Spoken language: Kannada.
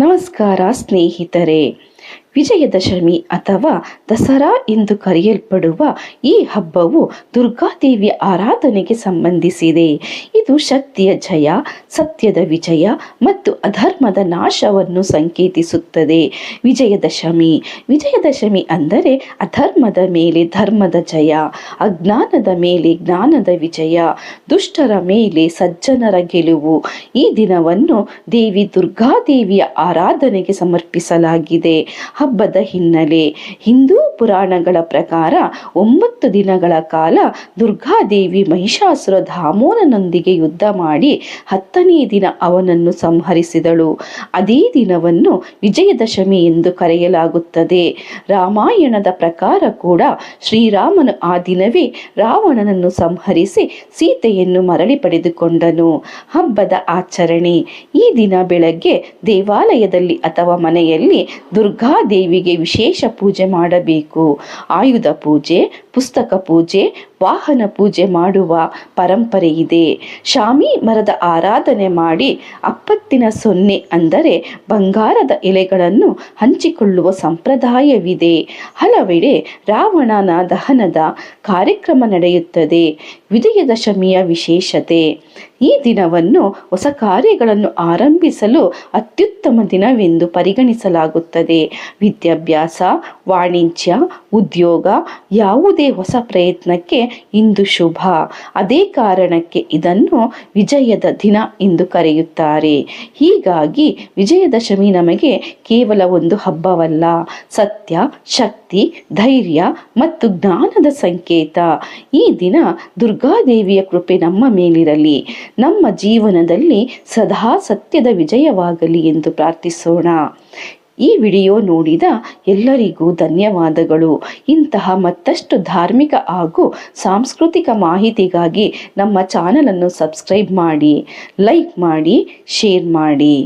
ನಮಸ್ಕಾರ ಸ್ನೇಹಿತರೆ. ವಿಜಯದಶಮಿ ಅಥವಾ ದಸರಾ ಎಂದು ಕರೆಯಲ್ಪಡುವ ಈ ಹಬ್ಬವು ದುರ್ಗಾದೇವಿಯ ಆರಾಧನೆಗೆ ಸಂಬಂಧಿಸಿದೆ. ಇದು ಶಕ್ತಿಯ ಜಯ ಸತ್ಯದ ವಿಜಯ ಮತ್ತು ಅಧರ್ಮದ ನಾಶವನ್ನು ಸಂಕೇತಿಸುತ್ತದೆ. ವಿಜಯದಶಮಿ. ವಿಜಯದಶಮಿ ಅಂದರೆ ಅಧರ್ಮದ ಮೇಲೆ ಧರ್ಮದ ಜಯ ಅಜ್ಞಾನದ ಮೇಲೆ ಜ್ಞಾನದ ವಿಜಯ, ದುಷ್ಟರ ಮೇಲೆ ಸಜ್ಜನರ ಗೆಲುವು. ಈ ದಿನವನ್ನು ದೇವಿ ದುರ್ಗಾದೇವಿಯ ಆರಾಧನೆಗೆ ಸಮರ್ಪಿಸಲಾಗಿದೆ. ಹಬ್ಬದ ಹಿನ್ನೆಲೆ. ಹಿಂದೂ ಪುರಾಣಗಳ ಪ್ರಕಾರ ಒಂಬತ್ತು ದಿನಗಳ ಕಾಲ ದುರ್ಗಾದೇವಿ ಮಹಿಷಾಸುರ ಧಾಮೋನನೊಂದಿಗೆ ಯುದ್ಧ ಮಾಡಿ ಹತ್ತನೇ ದಿನ ಅವನನ್ನು ಸಂಹರಿಸಿದಳು. ಅದೇ ದಿನವನ್ನು ವಿಜಯದಶಮಿ ಎಂದು ಕರೆಯಲಾಗುತ್ತದೆ. ರಾಮಾಯಣದ ಪ್ರಕಾರ ಕೂಡ ಶ್ರೀರಾಮನು ಆ ದಿನವೇ ರಾವಣನನ್ನು ಸಂಹರಿಸಿ ಸೀತೆಯನ್ನು ಮರಳಿ ಪಡೆದುಕೊಂಡನು. ಹಬ್ಬದ ಆಚರಣೆ. ಈ ದಿನ ಬೆಳಗ್ಗೆ ದೇವಾಲಯದಲ್ಲಿ ಅಥವಾ ಮನೆಯಲ್ಲಿ ದುರ್ಗಾದೇವಿಗೆ ವಿಶೇಷ ಪೂಜೆ ಮಾಡಬೇಕು. ಆಯುಧ ಪೂಜೆ, ಪುಸ್ತಕ ಪೂಜೆ, ವಾಹನ ಪೂಜೆ ಮಾಡುವ ಪರಂಪರೆ ಇದೆ. ಶಾಮಿ ಮರದ ಆರಾಧನೆ ಮಾಡಿ ಅಪ್ಪತ್ತಿನ ಸೊನ್ನೆ ಅಂದರೆ ಬಂಗಾರದ ಎಲೆಗಳನ್ನು ಹಂಚಿಕೊಳ್ಳುವ ಸಂಪ್ರದಾಯವಿದೆ. ಹಲವೆಡೆ ರಾವಣನ ದಹನದ ಕಾರ್ಯಕ್ರಮ ನಡೆಯುತ್ತದೆ. ವಿಜಯದಶಮಿಯ ವಿಶೇಷತೆ. ಈ ದಿನವನ್ನು ಹೊಸ ಕಾರ್ಯಗಳನ್ನು ಆರಂಭಿಸಲು ಅತ್ಯುತ್ತಮ ದಿನವೆಂದು ಪರಿಗಣಿಸಲಾಗುತ್ತದೆ. ವಿದ್ಯಾಭ್ಯಾಸ ವಾಣಿಜ್ಯ, ಉದ್ಯೋಗ, ಯಾವುದೇ ಹೊಸ ಪ್ರಯತ್ನಕ್ಕೆ ಇಂದು ಶುಭ. ಅದೇ ಕಾರಣಕ್ಕೆ ಇದನ್ನು ವಿಜಯದ ದಿನ ಎಂದು ಕರೆಯುತ್ತಾರೆ. ಹೀಗಾಗಿ ವಿಜಯದಶಮಿ ನಮಗೆ ಕೇವಲ ಒಂದು ಹಬ್ಬವಲ್ಲ. ಸತ್ಯ, ಶಕ್ತಿ, ಧೈರ್ಯ ಮತ್ತು ಜ್ಞಾನದ ಸಂಕೇತ. ಈ ದಿನ ದುರ್ಗಾದೇವಿಯ ಕೃಪೆ ನಮ್ಮ ಮೇಲಿರಲಿ. ನಮ್ಮ ಜೀವನದಲ್ಲಿ ಸದಾ ಸತ್ಯದ ವಿಜಯವಾಗಲಿ ಎಂದು ಪ್ರಾರ್ಥಿಸೋಣ. ಈ ವಿಡಿಯೋ ನೋಡಿದ ಎಲ್ಲರಿಗೂ ಧನ್ಯವಾದಗಳು. ಇಂತಹ ಮತ್ತಷ್ಟು ಧಾರ್ಮಿಕ ಹಾಗೂ ಸಾಂಸ್ಕೃತಿಕ ಮಾಹಿತಿಗಾಗಿ ನಮ್ಮ ಚಾನಲನ್ನು ಸಬ್ಸ್ಕ್ರೈಬ್ ಮಾಡಿ, ಲೈಕ್ ಮಾಡಿ, ಶೇರ್ ಮಾಡಿ.